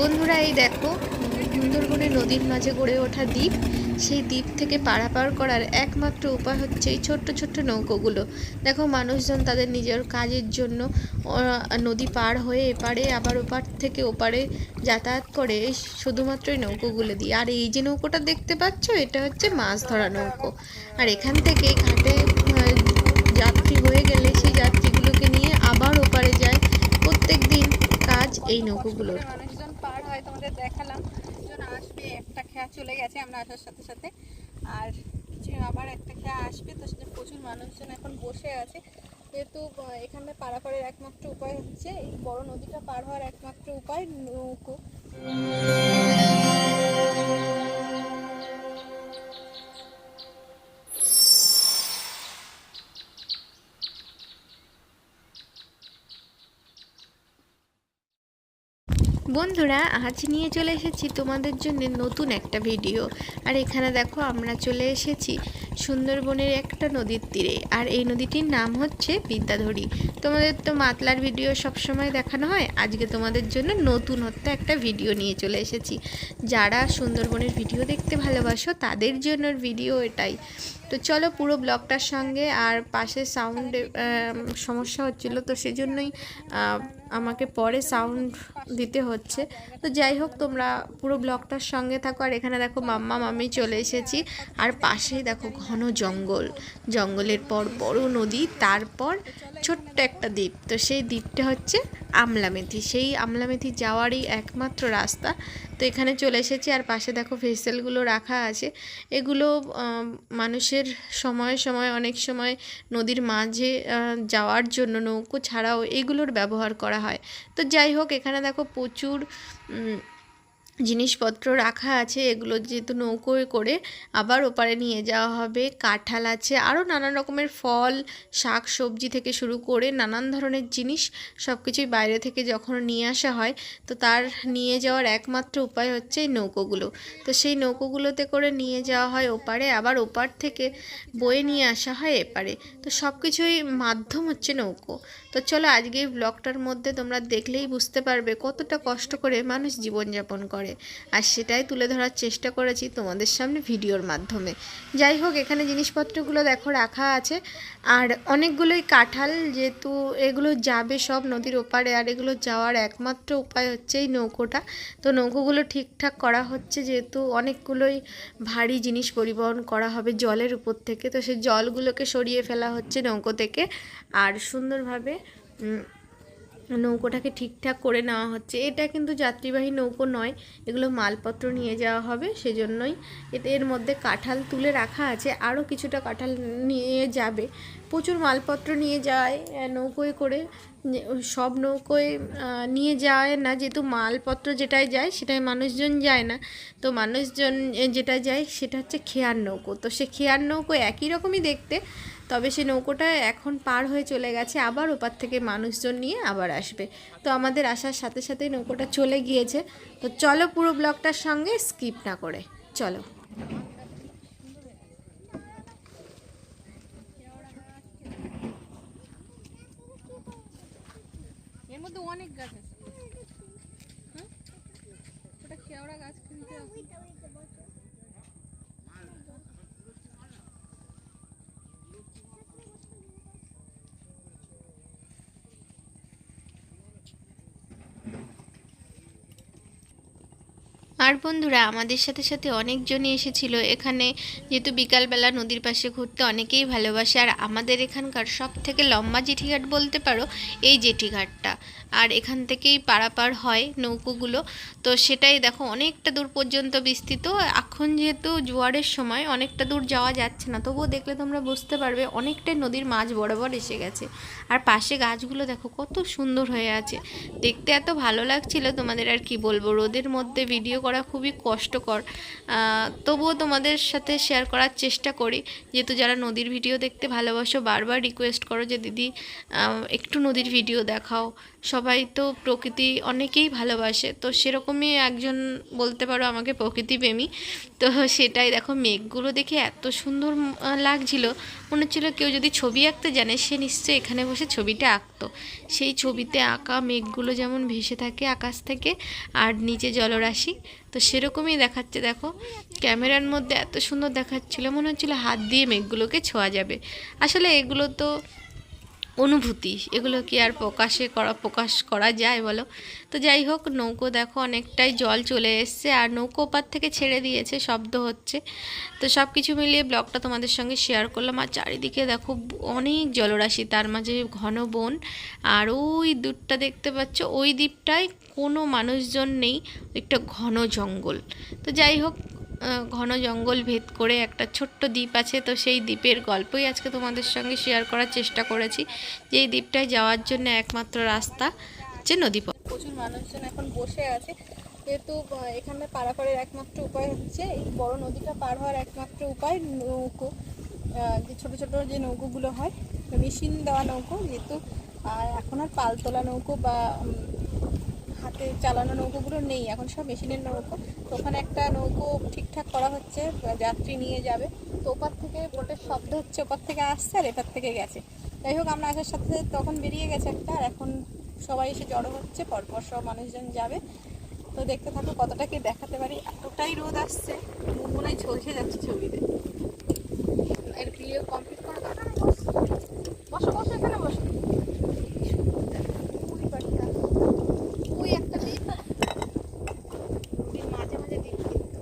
বন্ধুরা, এই দেখো, সুন্দরবনে নদীর মাঝে গড়ে ওঠা দ্বীপ। সেই দ্বীপ থেকে পারাপার করার একমাত্র উপায় হচ্ছে এই ছোট্ট ছোট্ট নৌকোগুলো। দেখো, মানুষজন তাদের নিজের কাজের জন্য নদী পার হয়ে এপারে আবার ওপার থেকে ওপারে যাতায়াত করে শুধুমাত্র এই নৌকোগুলো দিয়ে। আর এই যে নৌকোটা দেখতে পাচ্ছ, এটা হচ্ছে মাছ ধরা নৌকো। আর এখান থেকে ঘাটে আহ, যাত্রী হয়ে গেলে সেই যাত্রীগুলোকে নিয়ে আবার ওপারে যায় প্রত্যেক দিন কাজ এই নৌকোগুলোর মানুষজন পার হয়, তোমাদের দেখালাম। জন আসবে, একটা খেয়া চলে গেছে, আমরা আসার সাথে সাথে। আর কিছু আবার একটা খেয়া আসবে তো সেটা প্রচুর মানুষজন এখন বসে আছে। যেহেতু এখানে পারাপারের একমাত্র উপায় হচ্ছে, এই বড় নদীটা পার হওয়ার একমাত্র উপায় নৌকো। বন্ধুরা, আজ নিয়ে চলে এসেছি তোমাদের জন্য নতুন একটা ভিডিও। আর এখানে দেখো, আমরা চলে এসেছি সুন্দরবনের একটা নদীর তীরে। আর এই নদীটির নাম হচ্ছে বিদ্যাধরী। তোমাদের তো মাতলার ভিডিও সবসময় দেখানো হয়, আজকে তোমাদের জন্য নতুন হতে একটা ভিডিও নিয়ে চলে এসেছি। যারা সুন্দরবনের ভিডিও দেখতে ভালোবাসো, তাদের জন্য ভিডিও এটাই। তো চলো পুরো ব্লগটার সঙ্গে আর পাশে সাউন্ড সমস্যা হচ্ছিল, তো সেজন্যই আমাকে পরে সাউন্ড দিতে হচ্ছে। তো যাই হোক, তোমরা পুরো ব্লগটার সঙ্গে থাকো। আর এখানে দেখো মাম্মা মামি চলে এসেছি। আর পাশেই দেখো ঘন জঙ্গল। জঙ্গলের পর বড় নদী, তারপর ছোট্ট একটা দ্বীপ। তো সেই দ্বীপটা হচ্ছে আমলামেথি। সেই আমলামেথি যাওয়ারই একমাত্র রাস্তা। তো এখানে চলে এসেছি আর পাশে দেখো ভেসেলগুলো রাখা আছে। এগুলো মানুষের সময় সময়, অনেক সময় নদীর মাঝে যাওয়ার জন্য নৌকো ছাড়াও এগুলোর ব্যবহার করা হয়। তো যাই হোক, এখানে দেখো প্রচুর জিনিসপত্র রাখা আছে, এগুলো যেহেতু নৌকোয় করে আবার ওপারে নিয়ে যাওয়া হবে। কাঁঠাল আছে আরও নানান রকমের ফল, শাক, সবজি থেকে শুরু করে নানান ধরনের জিনিস সব কিছুই বাইরে থেকে যখন নিয়ে আসা হয়, তো তার নিয়ে যাওয়ার একমাত্র উপায় হচ্ছে এই নৌকোগুলো। তো সেই নৌকোগুলোতে করে নিয়ে যাওয়া হয় ওপারে, আবার ওপার থেকে বয়ে নিয়ে আসা হয় এপারে। তো সব কিছুই মাধ্যম হচ্ছে নৌকো। তো চলো আজকে এই ব্লগটার মধ্যে তোমরা দেখলেই বুঝতে পারবে কতটা কষ্ট করে মানুষ জীবনযাপন করে। আর সেটাই তুলে ধরার চেষ্টা করেছি তোমাদের সামনে ভিডিওর মাধ্যমে। যাই হোক, এখানে জিনিসপত্রগুলো দেখো রাখা আছে। আর অনেকগুলোই কাঁঠাল যেহেতু এগুলো যাবে সব নদীর ওপারে, আর এগুলো যাওয়ার একমাত্র উপায় হচ্ছে এই নৌকোটা। তো নৌকোগুলো ঠিকঠাক করা হচ্ছে যেহেতু অনেকগুলোই ভারী জিনিস পরিবহন করা হবে জলের উপর থেকে। তো সেই জলগুলোকে সরিয়ে ফেলা হচ্ছে নৌকো থেকে। আর সুন্দরভাবে নৌকোটাকে ঠিকঠাক করে নেওয়া হচ্ছে। এটা কিন্তু যাত্রীবাহী নৌকো নয়, এগুলো মালপত্র নিয়ে যাওয়া হবে, সেজন্যই এতে এর মধ্যে কাঁঠাল তুলে রাখা আছে। আরও কিছুটা কাঁঠাল নিয়ে যাবে। প্রচুর মালপত্র নিয়ে যায় নৌকোয় করে সব নৌকোয় নিয়ে যায় না। যেহেতু মালপত্র যেটাই যায় সেটাই মানুষজন যায় না। তো মানুষজন যেটা যায় সেটা হচ্ছে খেয়ার নৌকো। তো সে খেয়ার নৌকো একই রকমই দেখতে তবে সে নৌকোটা এখন পার হয়ে চলে গেছে। আবার ওপার থেকে মানুষজন নিয়ে আবার আসবে। তো আমাদের আসার সাথে সাথে নৌকোটা চলে গিয়েছে। তো চলো পুরো ব্লগটার সঙ্গে স্কিপ না করে। চলো। আর বন্ধুরা, আমাদের সাথে সাথে অনেকজনই এসেছিল। এখানে যেহেতু বিকালবেলা নদীর পাশে ঘুরতে অনেকেই ভালোবাসে। আর আমাদের এখানকার সব থেকে লম্বা জেঠিঘাট বলতে পারো, এই জেঠিঘাটটা। আর এখান থেকেই পারাপার হয় নৌকোগুলো। তো সেটাই দেখো, অনেকটা দূর পর্যন্ত বিস্তৃত। এখন যেহেতু জোয়ারের সময়, অনেকটা দূর যাওয়া যাচ্ছে না। তবুও দেখলে তোমরা বুঝতে পারবে, অনেকটাই নদীর মাঝ বরাবর এসে গেছে। আর পাশে গাছগুলো দেখো, কত সুন্দর হয়ে আছে। দেখতে এত ভালো লাগছিল, তোমাদের আর কি বলব? রোদের মধ্যে ভিডিও করা খুবই কষ্টকর। তবুও তোমাদের সাথে শেয়ার করার চেষ্টা করি। যেহেতু যারা নদীর ভিডিও দেখতে ভালোবাসো, বারবার রিকোয়েস্ট করো যে, দিদি একটু নদীর ভিডিও দেখাও। সবাই তো প্রকৃতি অনেকেই ভালোবাসে, তো সেরকমই একজন বলতে পারো আমাকে প্রকৃতিপ্রেমী। তো সেটাই দেখো, মেঘগুলো দেখে এত সুন্দর লাগছিল। মনে হচ্ছিল কেউ যদি ছবি আঁকতে জানে, সে নিশ্চয়ই এখানে বসে ছবিটা আঁকতো। সেই ছবিতে আঁকা মেঘগুলো যেমন ভেসে থাকে আকাশ থেকে, আর নিচে জলরাশি। তো সেরকমই দেখাচ্ছে দেখো, ক্যামেরার মধ্যে এত সুন্দর দেখাচ্ছিল, মনে হচ্ছিল হাত দিয়ে মেঘগুলোকে ছোঁয়া যাবে। আসলে এগুলো তো অনুভূতি। এগুলো কি আর প্রকাশে করা, প্রকাশ করা যায় বলো? তো যাই হোক, নৌকো দেখো অনেকটাই জল চলে এসছে আর নৌকো ওপার থেকে ছেড়ে দিয়েছে, শব্দ হচ্ছে। তো সব কিছু মিলিয়ে ব্লগটা তোমাদের সঙ্গে শেয়ার করলাম। আর চারিদিকে দেখো অনেক জলরাশি, তার মাঝে ঘন বন। আর ওই দ্বীপটা দেখতে পাচ্ছ, ওই দ্বীপটায় কোনো মানুষজন নেই, একটা ঘন জঙ্গল। তো যাই হোক ঘন জঙ্গল ভেদ করে একটা ছোট্ট দ্বীপ আছে। তো সেই দ্বীপের গল্পই আজকে তোমাদের সঙ্গে শেয়ার করার চেষ্টা করেছি। যে এই দ্বীপটায় যাওয়ার জন্য একমাত্র রাস্তা হচ্ছে নদীপথ। প্রচুর মানুষজন এখন বসে আছে। যেহেতু এখানে পারাপারের একমাত্র উপায় হচ্ছে এই বড় নদীটা পার হওয়ার একমাত্র উপায় নৌকো। যে ছোট ছোট যে নৌকোগুলো হয় মেশিন দেওয়া নৌকো, যেহেতু এখন আর পালতোলা নৌকো বা হাতে চালানো নৌকোগুলো নেই, এখন সব মেশিনের নৌকো। তো ওখানে একটা নৌকো ঠিকঠাক করা হচ্ছে, যাত্রী নিয়ে যাবে। তো ওপার থেকে বোটের শব্দ হচ্ছে, ওপার থেকে আসছে আর এপার থেকে গেছে। যাই হোক, আমরা আসার সাথে তখন বেরিয়ে গেছে একটা, আর এখন সবাই এসে জড়ো হচ্ছে, পরপর সব মানুষজন যাবে। তো দেখতে থাকো কতটা কি দেখাতে পারি। এতটাই রোদ আসছে, মনে হয় ঝলসে যাচ্ছে ছবিতে এর ভিডিও কমপ্লিট করা দরকার নেই, বস। বসো বসো এখানে বসো কি সুন্দর দেখো, ওই বাড়িটা। ওই একটা দ্বীপ নদীর মাঝে মাঝে দ্বীপ কিন্তু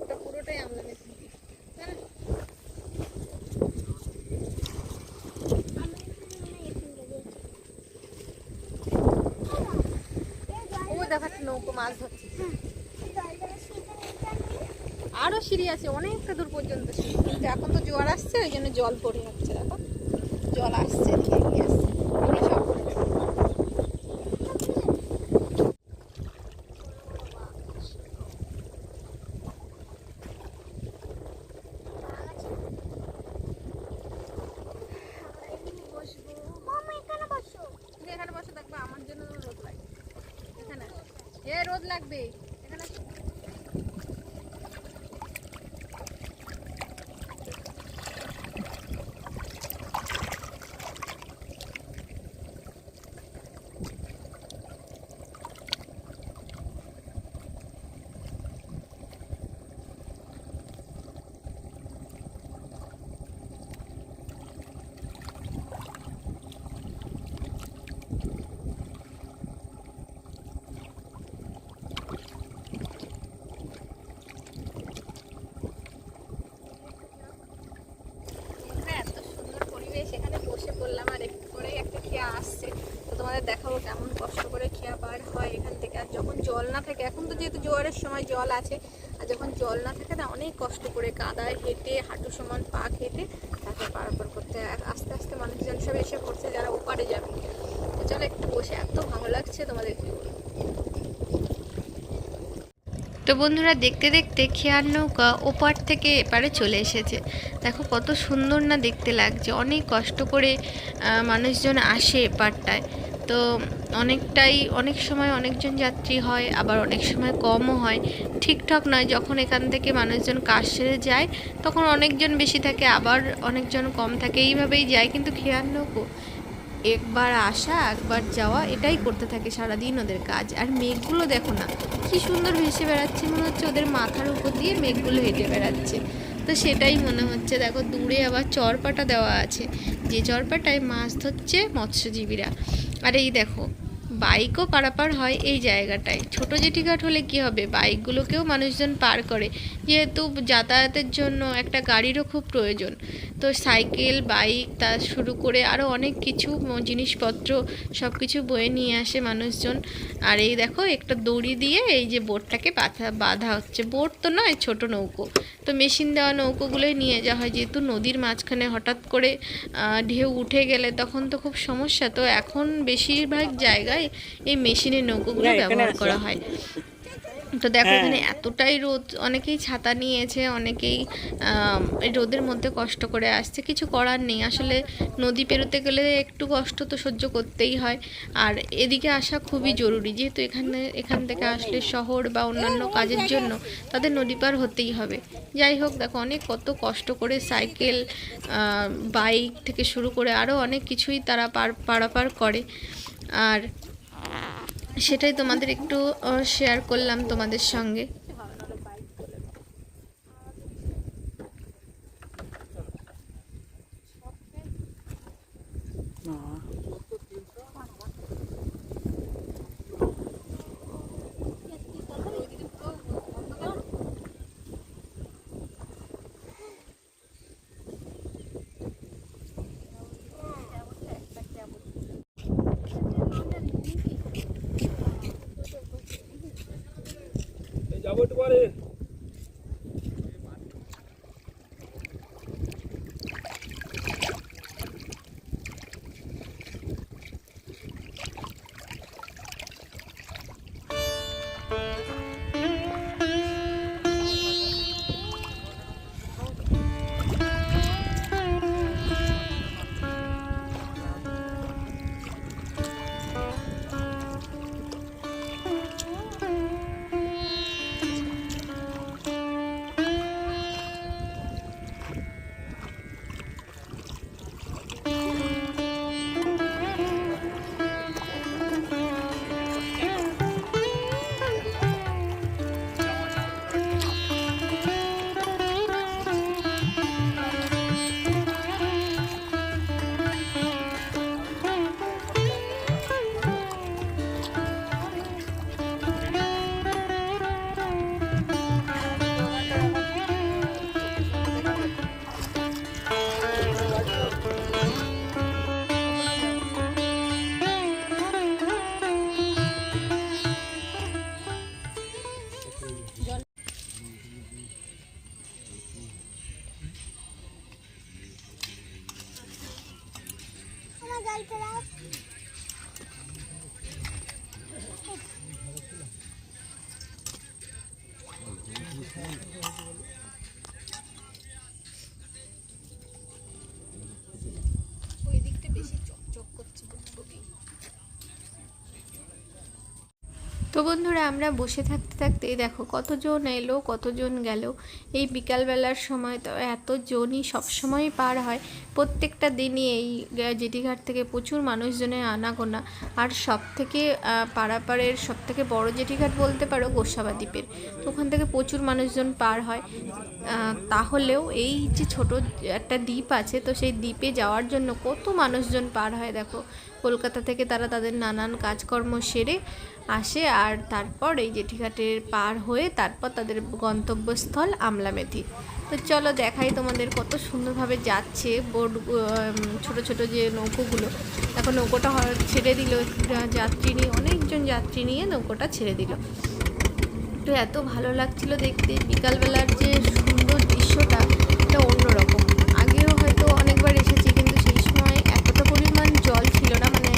ওটা পুরোটাই আমরা মেশিন দ্বীপ তাই না? ওই দেখাচ্ছে নৌকো মাছ ধরছে। আরও সিঁড়ি আছে, অনেকটা দূর পর্যন্ত সিঁড়ি। কিন্তু এখন তো জোয়ার আসছে, ওই জন্য জল পড়ে যাচ্ছে, দেখো। জল আসছে আসছে পড়ে সব পড়ে যাবে। তুমি এখানে বসে থাকবে আমার জন্য রোদ লাগবে এখানে আসো। এ রোদ লাগবে এখানে আসো। বন্ধুরা, এত সুন্দর পরিবেশ এখানে বসে পড়লাম আর একটু পরেই একটা খেয়া আসছে তো তোমাদের দেখাবো কেমন কষ্ট করে খেয়া পার হয় এখান থেকে। আর যখন জল না থাকে, এখন তো যেহেতু জোয়ারের সময় জল আছে, আর যখন জল না থাকে না, অনেক কষ্ট করে কাদায় হেঁটে, হাঁটু সমান পা হেঁটে তাকে পারাপার করতে আস্তে আস্তে মানুষজন সব এসে পড়ছে, যারা ওপারে যাবে। তো চলো একটু বসে, এত ভালো লাগছে তোমাদের কি তো বন্ধুরা, দেখতে দেখতে খেয়ার নৌকা ওপার থেকে এপারে চলে এসেছে। দেখো কত সুন্দর না দেখতে লাগছে। অনেক কষ্ট করে মানুষজন আসে এপারটায়। তো অনেকটাই, অনেক সময় অনেকজন যাত্রী হয়, আবার অনেক সময় কমও হয়। ঠিকঠাক নয়, যখন এখান থেকে মানুষজন কাজ সেরে যায়, তখন অনেকজন বেশি থাকে, আবার অনেকজন কম থাকে। এইভাবেই যায়, কিন্তু খেয়াল নৌকো একবার আসা, একবার যাওয়া, এটাই করতে থাকে সারাদিন ওদের কাজ। আর মেঘগুলো দেখো না, কি সুন্দর ভেসে বেড়াচ্ছে, মনে হচ্ছে ওদের মাথার উপর দিয়ে মেঘগুলো হেঁটে বেড়াচ্ছে। তো সেটাই মনে হচ্ছে। দেখো দূরে আবার চরপাটা দেওয়া আছে। যে চরপাটায় মাছ ধরছে মৎস্যজীবীরা। আর এই দেখো বাইকও পারাপার হয় এই জায়গাটায়। ছোট জেটিঘাট হলে কি হবে? বাইকগুলোকেও মানুষজন পার করে। যেহেতু যাতায়াতের জন্য একটা গাড়িরও খুব প্রয়োজন। তো সাইকেল বাইক তা শুরু করে আরও অনেক কিছু জিনিসপত্র সব কিছু বয়ে নিয়ে আসে মানুষজন। আর এই দেখো একটা দড়ি দিয়ে এই যে বোটটাকে বাঁধা বাঁধা হচ্ছে। বোট তো নয় ছোট নৌকো। তো মেশিন দেওয়া নৌকোগুলোই নিয়ে যাওয়া হয়। যেহেতু নদীর মাঝখানে হঠাৎ করে ঢেউ উঠে গেলে তখন তো খুব সমস্যা। তো এখন বেশিরভাগ জায়গায় এই মেশিনের নৌকোগুলো ব্যবহার করা হয়। তো দেখো হ্যাঁ। এখানে এতটাই রোদ অনেকেই ছাতা নিয়েছে অনেকেই রোদের মধ্যে কষ্ট করে আসছে কিছু করার নেই। আসলে নদী পেরোতে গেলে একটু কষ্ট তো সহ্য করতেই হয়। আর এদিকে আসা খুবই জরুরি যেহেতু এখানে এখান থেকে আসলে শহর বা অন্যান্য কাজের জন্য তাদের নদী পার হতেই হবে। যাই হোক দেখো অনেক কত কষ্ট করে সাইকেল বাইক থেকে শুরু করে আরও অনেক কিছুই তারা পার পারাপার করে। আর সেটাই তোমাদের একটু শেয়ার করলাম তোমাদের সঙ্গে। যাব একটু পরে তো বন্ধুরা, আমরা বসে থাকতে থাকতে দেখো কতজন এলো, কতজন গেল। এই বিকালবেলার সময় তো এতজনই সবসময় পার হয়। প্রত্যেকটা দিনই এই জেটিঘাট থেকে প্রচুর মানুষজনের আনাগোনা। আর সব থেকে পাড়াপাড়ের সব থেকে বড় জেটিঘাট বলতে পারো গোসাবা দ্বীপের। তো ওখান থেকে প্রচুর মানুষজন পার হয়। তাহলেও এই যে ছোট একটা দ্বীপ আছে, তো সেই দ্বীপে যাওয়ার জন্য কত মানুষজন পার হয় দেখো। কলকাতা থেকে তারা তাদের নানান কাজকর্ম সেরে আসে আর তারপর এই জেঠিঘাটের পার হয়ে তারপর তাদের গন্তব্যস্থল আমলামেথি তো চলো দেখাই তোমাদের কত সুন্দরভাবে যাচ্ছে বোট ছোট ছোট যে নৌকোগুলো। এখন নৌকোটা ছেড়ে দিল যাত্রী নিয়ে, অনেকজন যাত্রী নিয়ে নৌকোটা ছেড়ে দিল। তো এত ভালো লাগছিল দেখতে। বিকালবেলার যে সুন্দর দৃশ্যটা এটা অন্যরকম আগেও হয়তো অনেকবার এসেছি কিন্তু সেই সময় এতটা পরিমাণ জল ছিল না মানে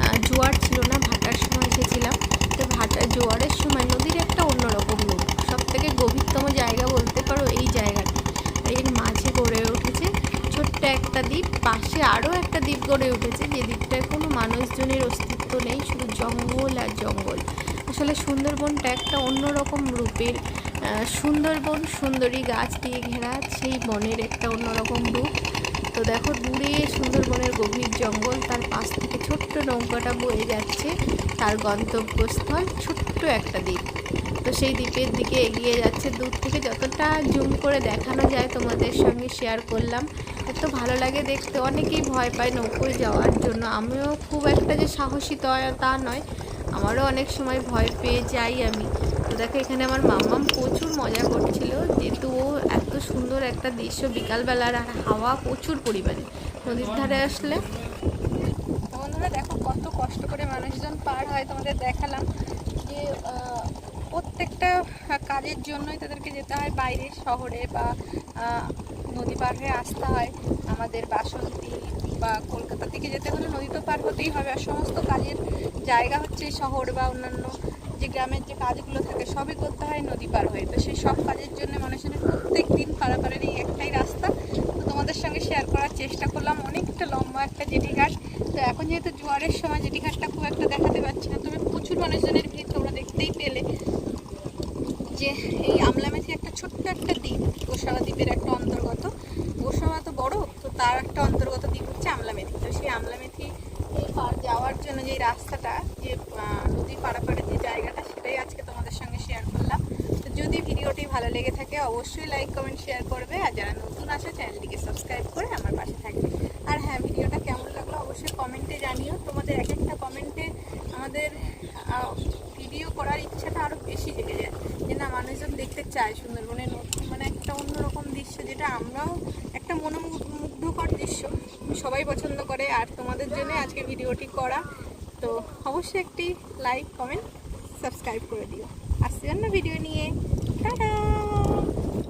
আহ, জোয়ার ছিল না ভাটার সময় এসেছিলাম তো ভাটা জোয়ারের সময় নদীর একটা অন্যরকম রূপ সব থেকে গভীরতম জায়গা বলতে পারো এই জায়গাটা আর এর মাঝে গড়ে উঠেছে ছোট্ট একটা দ্বীপ পাশে আরও একটা দ্বীপ গড়ে উঠেছে যে দ্বীপটায় কোনো মানুষজনের অস্তিত্ব নেই শুধু জঙ্গল আর জঙ্গল আসলে সুন্দরবনটা একটা অন্যরকম রূপের সুন্দরবন, সুন্দরী গাছ দিয়ে ঘেরা, সেই বনের একটা অন্যরকম রূপ। তো দেখো, দূরে সুন্দরবনের গভীর জঙ্গল, তার পাশ থেকে ছোট্ট নৌকাটা বয়ে যাচ্ছে, তার গন্তব্যস্থল ছোট্ট একটা দ্বীপ। তো সেই দ্বীপের দিকে এগিয়ে যাচ্ছে, দূর থেকে যতটা জুম করে দেখানো যায় তোমাদের সঙ্গে শেয়ার করলাম। এত ভালো লাগে দেখতে, অনেকেই ভয় পায় নৌকোয় যাওয়ার জন্য। আমিও খুব একটা যে সাহসী তা নয়। আমারও অনেক সময় ভয় পেয়ে যাই আমি। তো দেখো, এখানে আমার মাম্মাম প্রচুর মজা করছিল, যেহেতু ও এত সুন্দর একটা দৃশ্য বিকালবেলার আর হাওয়া প্রচুর পরিমাণে। নদীর ধারে আসলে বন্ধুরা, দেখো কত কষ্ট করে মানুষজন পার হয়, তোমাদের দেখালাম যে প্রত্যেকটা কাজের জন্যই তাদেরকে যেতে হয়, বাইরে শহরে বা নদী পার হয়ে আসতে হয়। আমাদের বাসন্তী বা কলকাতা থেকে যেতে হলে নদী তো পার হতেই হবে, আর সমস্ত কাজের জায়গা হচ্ছে শহর বা অন্যান্য যে গ্রামের যে কাজগুলো থাকে, সবই করতে হয় নদী পার হয়ে। তো সেই সব কাজের জন্য মানুষের প্রত্যেক দিন পারাপারের এই একটাই রাস্তা। তো তোমাদের সঙ্গে শেয়ার করার চেষ্টা করলাম। অনেকটা লম্বা একটা জেটিঘাট তো এখন যেহেতু জোয়ারের সময় জেটিঘাটটা খুব একটা দেখাতে পারছি না, তবে প্রচুর মানুষজনের ভিড় তোমরা দেখতেই পেলে যে এই আমলামেথি একটা ছোট্ট একটা দ্বীপ গোসাবা দ্বীপের একটা অন্তর্গত গোসাবা তো বড় তো তার একটা অন্তর্গত দ্বীপ হচ্ছে আমলামেথি তো সেই আমলামেথি এই পার যাওয়ার জন্য যে রাস্তাটা যে আহ, নদী পাড়াপাড়ে যে জায়গাটা সেটাই আজকে তোমাদের সঙ্গে শেয়ার করলাম তো যদি ভিডিওটি ভালো লেগে থাকে অবশ্যই লাইক কমেন্ট শেয়ার করবে আর যারা নতুন আসে চ্যানেলটিকে সাবস্ক্রাইব করে আমার পাশে থাকবে। আর হ্যাঁ ভিডিওটা কেমন লাগল অবশ্যই কমেন্টে জানিও। তোমাদের এক একটা কমেন্টে আমাদের ভিডিও করার ইচ্ছাটা আরও বেশি জেগে যায়। যে না, মানুষজন দেখতে চায় সুন্দরবনের নতুন মানে একটা অন্যরকম দৃশ্য, যেটা আমরাও একটা মনোমুগ্ধকর দৃশ্য সবাই পছন্দ করে। আর তোমাদের জন্য আজকে ভিডিওটি করা। তো অবশ্যই একটি লাইক কমেন্ট সাবস্ক্রাইব করে দিও। আসছি অন্য ভিডিও নিয়ে, টাটা!